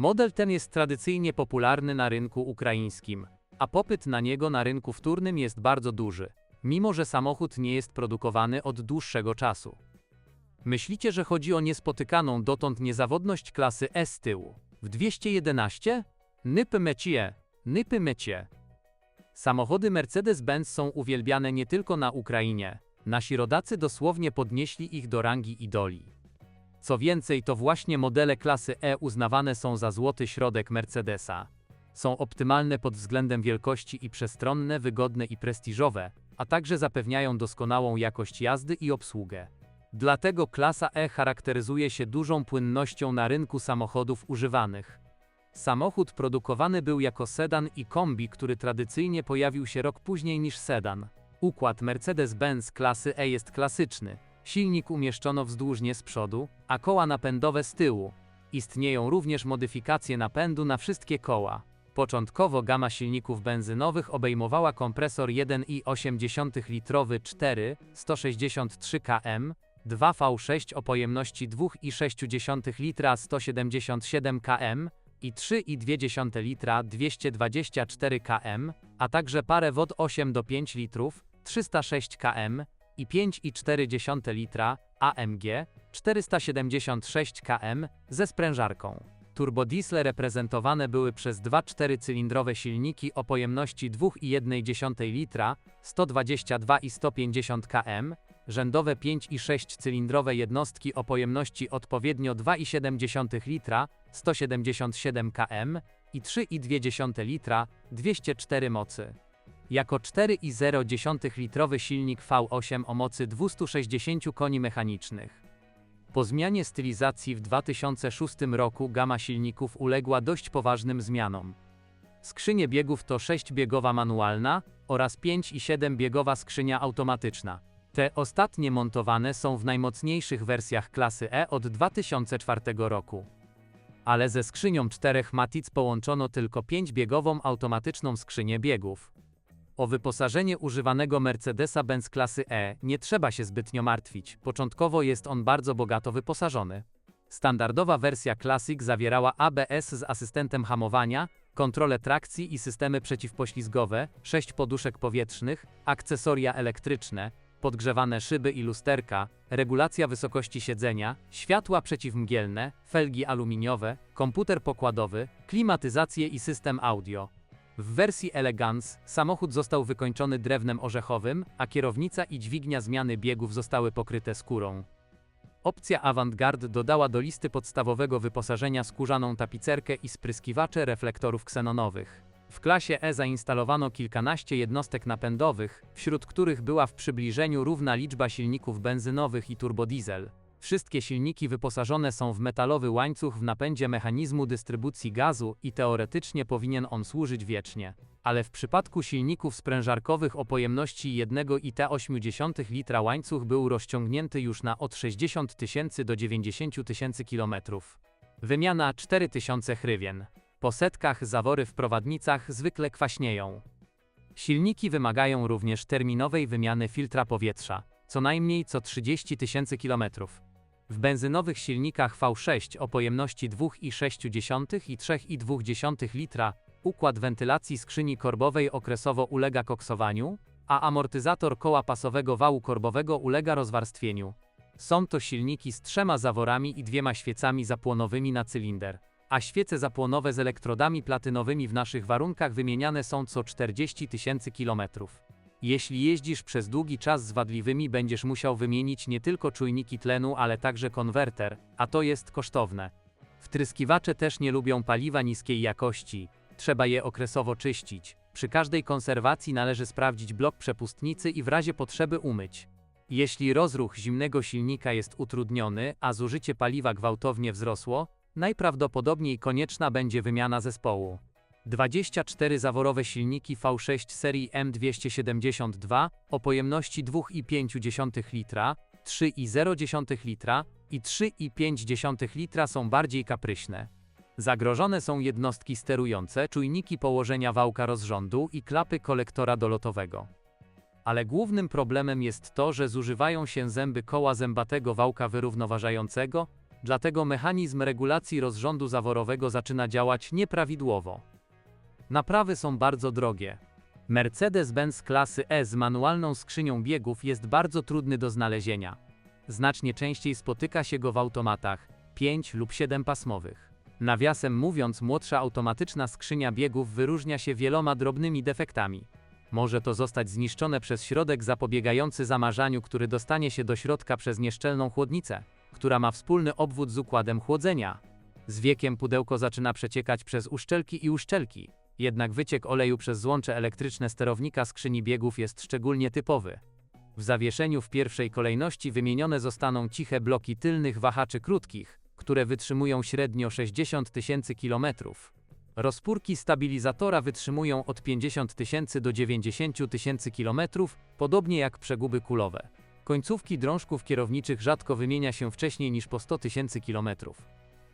Model ten jest tradycyjnie popularny na rynku ukraińskim, a popyt na niego na rynku wtórnym jest bardzo duży, mimo że samochód nie jest produkowany od dłuższego czasu. Myślicie, że chodzi o niespotykaną dotąd niezawodność klasy S z tyłu? W 211? Nypy mecie, nypy mecie. Samochody Mercedes-Benz są uwielbiane nie tylko na Ukrainie. Nasi rodacy dosłownie podnieśli ich do rangi idoli. Co więcej, to właśnie modele klasy E uznawane są za złoty środek Mercedesa. Są optymalne pod względem wielkości i przestronne, wygodne i prestiżowe, a także zapewniają doskonałą jakość jazdy i obsługę. Dlatego klasa E charakteryzuje się dużą płynnością na rynku samochodów używanych. Samochód produkowany był jako sedan i kombi, który tradycyjnie pojawił się rok później niż sedan. Układ Mercedes-Benz klasy E jest klasyczny. Silnik umieszczono wzdłużnie z przodu, a koła napędowe z tyłu. Istnieją również modyfikacje napędu na wszystkie koła. Początkowo gama silników benzynowych obejmowała kompresor 1,8 litrowy 4 163 km, 2 V6 o pojemności 2,6 litra 177 km i 3,2 litra 224 km, a także parę wod 8 do 5 litrów 306 km i 5,4 litra AMG 476 km ze sprężarką. Turbodiesle reprezentowane były przez dwa czterycylindrowe silniki o pojemności 2,1 litra 122 i 150 km, rzędowe 5 i 6 cylindrowe jednostki o pojemności odpowiednio 2,7 litra 177 km i 3,2 litra 204 mocy. Jako 4,0 litrowy silnik V8 o mocy 260 koni mechanicznych. Po zmianie stylizacji w 2006 roku gama silników uległa dość poważnym zmianom. Skrzynie biegów to 6-biegowa manualna oraz 5 i 7-biegowa skrzynia automatyczna. Te ostatnie montowane są w najmocniejszych wersjach klasy E od 2004 roku. Ale ze skrzynią czterech matic połączono tylko 5-biegową automatyczną skrzynię biegów. O wyposażenie używanego Mercedesa-Benz klasy E nie trzeba się zbytnio martwić, początkowo jest on bardzo bogato wyposażony. Standardowa wersja Classic zawierała ABS z asystentem hamowania, kontrolę trakcji i systemy przeciwpoślizgowe, 6 poduszek powietrznych, akcesoria elektryczne, podgrzewane szyby i lusterka, regulacja wysokości siedzenia, światła przeciwmgielne, felgi aluminiowe, komputer pokładowy, klimatyzację i system audio. W wersji Elegance samochód został wykończony drewnem orzechowym, a kierownica i dźwignia zmiany biegów zostały pokryte skórą. Opcja Avantgarde dodała do listy podstawowego wyposażenia skórzaną tapicerkę i spryskiwacze reflektorów ksenonowych. W klasie E zainstalowano kilkanaście jednostek napędowych, wśród których była w przybliżeniu równa liczba silników benzynowych i turbodiesel. Wszystkie silniki wyposażone są w metalowy łańcuch w napędzie mechanizmu dystrybucji gazu i teoretycznie powinien on służyć wiecznie. Ale w przypadku silników sprężarkowych o pojemności 1,8 litra łańcuch był rozciągnięty już na od 60 tysięcy do 90 tysięcy kilometrów. Wymiana 4000 hrywien. Po setkach zawory w prowadnicach zwykle kwaśnieją. Silniki wymagają również terminowej wymiany filtra powietrza, co najmniej co 30 tysięcy kilometrów. W benzynowych silnikach V6 o pojemności 2,6 i 3,2 litra układ wentylacji skrzyni korbowej okresowo ulega koksowaniu, a amortyzator koła pasowego wału korbowego ulega rozwarstwieniu. Są to silniki z trzema zaworami i dwiema świecami zapłonowymi na cylinder, a świece zapłonowe z elektrodami platynowymi w naszych warunkach wymieniane są co 40 tysięcy kilometrów. Jeśli jeździsz przez długi czas z wadliwymi, będziesz musiał wymienić nie tylko czujniki tlenu, ale także konwerter, a to jest kosztowne. Wtryskiwacze też nie lubią paliwa niskiej jakości, trzeba je okresowo czyścić. Przy każdej konserwacji należy sprawdzić blok przepustnicy i w razie potrzeby umyć. Jeśli rozruch zimnego silnika jest utrudniony, a zużycie paliwa gwałtownie wzrosło, najprawdopodobniej konieczna będzie wymiana zespołu. 24 zaworowe silniki V6 serii M272 o pojemności 2,5 litra, 3,0 litra i 3,5 litra są bardziej kapryśne. Zagrożone są jednostki sterujące, czujniki położenia wałka rozrządu i klapy kolektora dolotowego. Ale głównym problemem jest to, że zużywają się zęby koła zębatego wałka wyrównoważającego, dlatego mechanizm regulacji rozrządu zaworowego zaczyna działać nieprawidłowo. Naprawy są bardzo drogie. Mercedes-Benz klasy E z manualną skrzynią biegów jest bardzo trudny do znalezienia. Znacznie częściej spotyka się go w automatach 5 lub 7 pasmowych. Nawiasem mówiąc, młodsza automatyczna skrzynia biegów wyróżnia się wieloma drobnymi defektami. Może to zostać zniszczone przez środek zapobiegający zamarzaniu, który dostanie się do środka przez nieszczelną chłodnicę, która ma wspólny obwód z układem chłodzenia. Z wiekiem pudełko zaczyna przeciekać przez uszczelki i uszczelki, jednak wyciek oleju przez złącze elektryczne sterownika skrzyni biegów jest szczególnie typowy. W zawieszeniu w pierwszej kolejności wymienione zostaną ciche bloki tylnych wahaczy krótkich, które wytrzymują średnio 60 tysięcy kilometrów. Rozpórki stabilizatora wytrzymują od 50 tysięcy do 90 tysięcy kilometrów, podobnie jak przeguby kulowe. Końcówki drążków kierowniczych rzadko wymienia się wcześniej niż po 100 tysięcy kilometrów.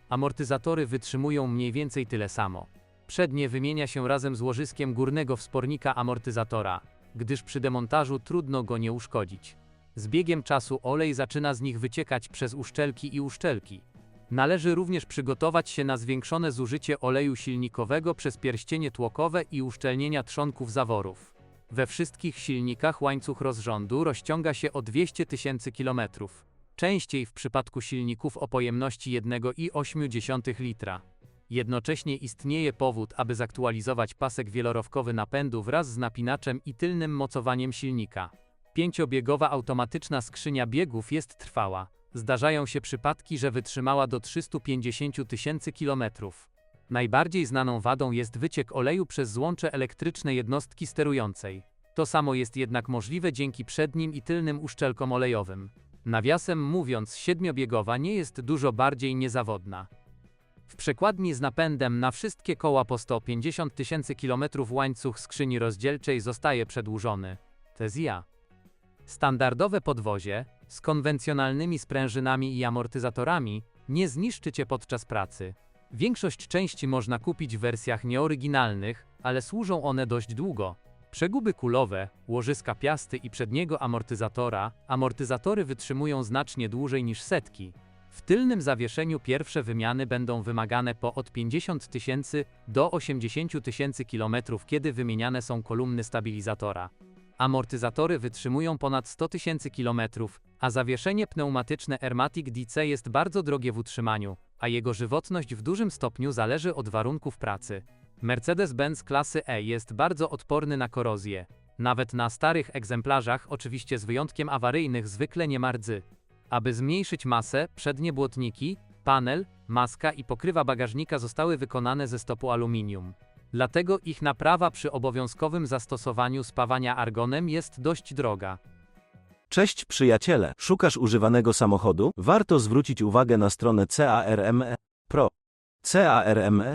Amortyzatory wytrzymują mniej więcej tyle samo. Przednie wymienia się razem z łożyskiem górnego wspornika amortyzatora, gdyż przy demontażu trudno go nie uszkodzić. Z biegiem czasu olej zaczyna z nich wyciekać przez uszczelki i uszczelki. Należy również przygotować się na zwiększone zużycie oleju silnikowego przez pierścienie tłokowe i uszczelnienia trzonków zaworów. We wszystkich silnikach łańcuch rozrządu rozciąga się o 200 tysięcy kilometrów. Częściej w przypadku silników o pojemności 1,8 litra. Jednocześnie istnieje powód, aby zaktualizować pasek wielorowkowy napędu wraz z napinaczem i tylnym mocowaniem silnika. Pięciobiegowa automatyczna skrzynia biegów jest trwała. Zdarzają się przypadki, że wytrzymała do 350 tysięcy kilometrów. Najbardziej znaną wadą jest wyciek oleju przez złącze elektryczne jednostki sterującej. To samo jest jednak możliwe dzięki przednim i tylnym uszczelkom olejowym. Nawiasem mówiąc, siedmiobiegowa nie jest dużo bardziej niezawodna. W przekładni z napędem na wszystkie koła po 150 tysięcy kilometrów łańcuch skrzyni rozdzielczej zostaje przedłużony. Tezja. Standardowe podwozie, z konwencjonalnymi sprężynami i amortyzatorami, nie zniszczy Cię podczas pracy. Większość części można kupić w wersjach nieoryginalnych, ale służą one dość długo. Przeguby kulowe, łożyska piasty i przedniego amortyzatora, amortyzatory wytrzymują znacznie dłużej niż setki. W tylnym zawieszeniu pierwsze wymiany będą wymagane po od 50 tysięcy do 80 tysięcy kilometrów, kiedy wymieniane są kolumny stabilizatora. Amortyzatory wytrzymują ponad 100 tysięcy kilometrów, a zawieszenie pneumatyczne Airmatic DC jest bardzo drogie w utrzymaniu, a jego żywotność w dużym stopniu zależy od warunków pracy. Mercedes-Benz klasy E jest bardzo odporny na korozję. Nawet na starych egzemplarzach, oczywiście z wyjątkiem awaryjnych, zwykle nie ma rdzy. Aby zmniejszyć masę, przednie błotniki, panel, maska i pokrywa bagażnika zostały wykonane ze stopu aluminium. Dlatego ich naprawa przy obowiązkowym zastosowaniu spawania argonem jest dość droga. Cześć przyjaciele, szukasz używanego samochodu? Warto zwrócić uwagę na stronę CARME Pro. CARME